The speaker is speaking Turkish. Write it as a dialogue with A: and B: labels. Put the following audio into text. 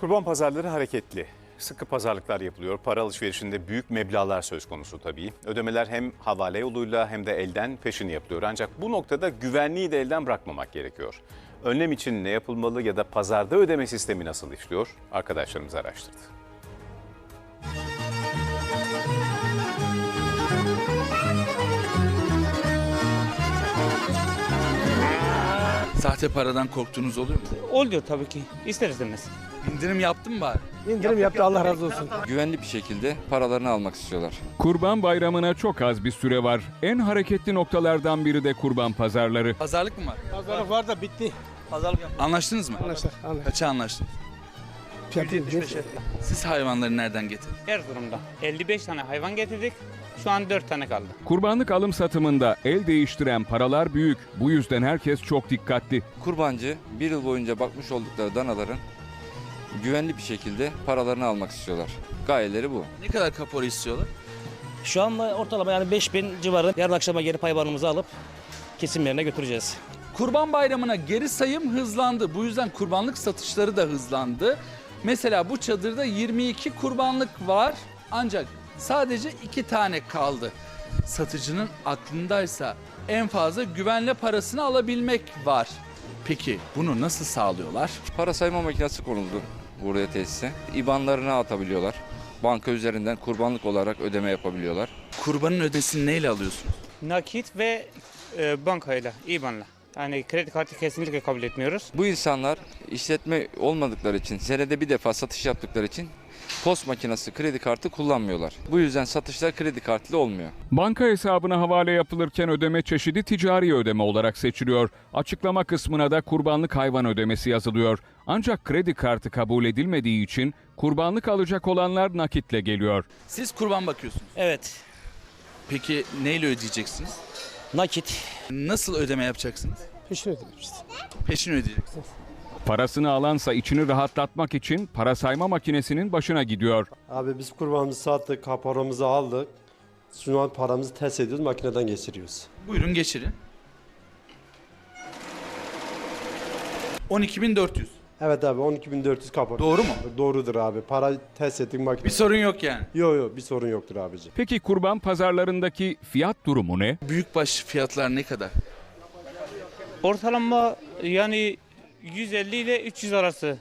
A: Kurban pazarları hareketli. Sıkı pazarlıklar yapılıyor. Para alışverişinde büyük meblağlar söz konusu tabii. Ödemeler hem havale yoluyla hem de elden peşin yapılıyor. Ancak bu noktada güvenliği de elden bırakmamak gerekiyor. Önlem için ne yapılmalı ya da pazarda ödeme sistemi nasıl işliyor? Arkadaşlarımız araştırdı.
B: Sahte paradan korktuğunuz oluyor mu?
C: Oluyor tabii ki. İster istemez.
B: İndirim yaptın mı bari?
D: İndirim yaptı Allah razı olsun.
E: güvenli bir şekilde paralarını almak istiyorlar.
F: Kurban Bayramı'na çok az bir süre var. En hareketli noktalardan biri de kurban pazarları.
B: Pazarlık mı var?
D: Pazarlık var da bitti.
B: Anlaştınız mı?
D: Anlaştık. Anlaştık.
B: Kaça anlaştınız? Siz hayvanları nereden getirdiniz?
C: Erzurum'da 55 tane hayvan getirdik. Şu an 4 tane kaldı.
F: Kurbanlık alım satımında el değiştiren paralar büyük. Bu yüzden herkes çok dikkatli.
E: Kurbancı bir yıl boyunca bakmış oldukları danaların güvenli bir şekilde paralarını almak istiyorlar. Gayeleri bu.
B: Ne kadar kapora istiyorlar?
G: Şu an ortalama yani 5000 civarı yarın akşama gelip hayvanımızı alıp kesim yerine götüreceğiz.
B: Kurban Bayramı'na geri sayım hızlandı. Bu yüzden kurbanlık satışları da hızlandı. Mesela bu çadırda 22 kurbanlık var ancak sadece 2 tane kaldı. Satıcının aklındaysa en fazla güvenle parasını alabilmek var. Peki bunu nasıl sağlıyorlar?
E: Para sayma makinesi konuldu buraya tesise. İbanlarına atabiliyorlar. Banka üzerinden kurbanlık olarak ödeme yapabiliyorlar.
B: Kurbanın ödesini neyle alıyorsunuz?
C: Nakit ve e, bankayla, IBAN'la. Yani kredi kartı kesinlikle kabul etmiyoruz.
E: Bu insanlar işletme olmadıkları için, senede bir defa satış yaptıkları için post makinesi, kredi kartı kullanmıyorlar. Bu yüzden satışlar kredi kartlı olmuyor.
F: Banka hesabına havale yapılırken ödeme çeşidi ticari ödeme olarak seçiliyor. Açıklama kısmına da kurbanlık hayvan ödemesi yazılıyor. Ancak kredi kartı kabul edilmediği için kurbanlık alacak olanlar nakitle geliyor.
B: Siz kurban bakıyorsunuz.
G: Evet.
B: Peki neyle ödeyeceksiniz?
G: Nakit.
B: Nasıl ödeme yapacaksınız?
D: Peşin ödemişiz.
B: Peşin ödeyeceksiniz.
F: Parasını alansa içini rahatlatmak için para sayma makinesinin başına gidiyor.
H: Abi biz kurbanımızı sattık, kaporamızı aldık. Şu an paramızı test ediyoruz, makineden geçiriyoruz.
B: Buyurun geçirin. 12.400.
H: Evet abi 12.400 kapora.
B: Doğru mu?
H: Doğrudur abi. Para test ettik makine.
B: Bir sorun yok yani.
H: Yok yok bir sorun yoktur abici.
F: Peki kurban pazarlarındaki fiyat durumu ne?
B: Büyükbaş fiyatlar ne kadar?
C: Ortalama yani 150 ile 300 arası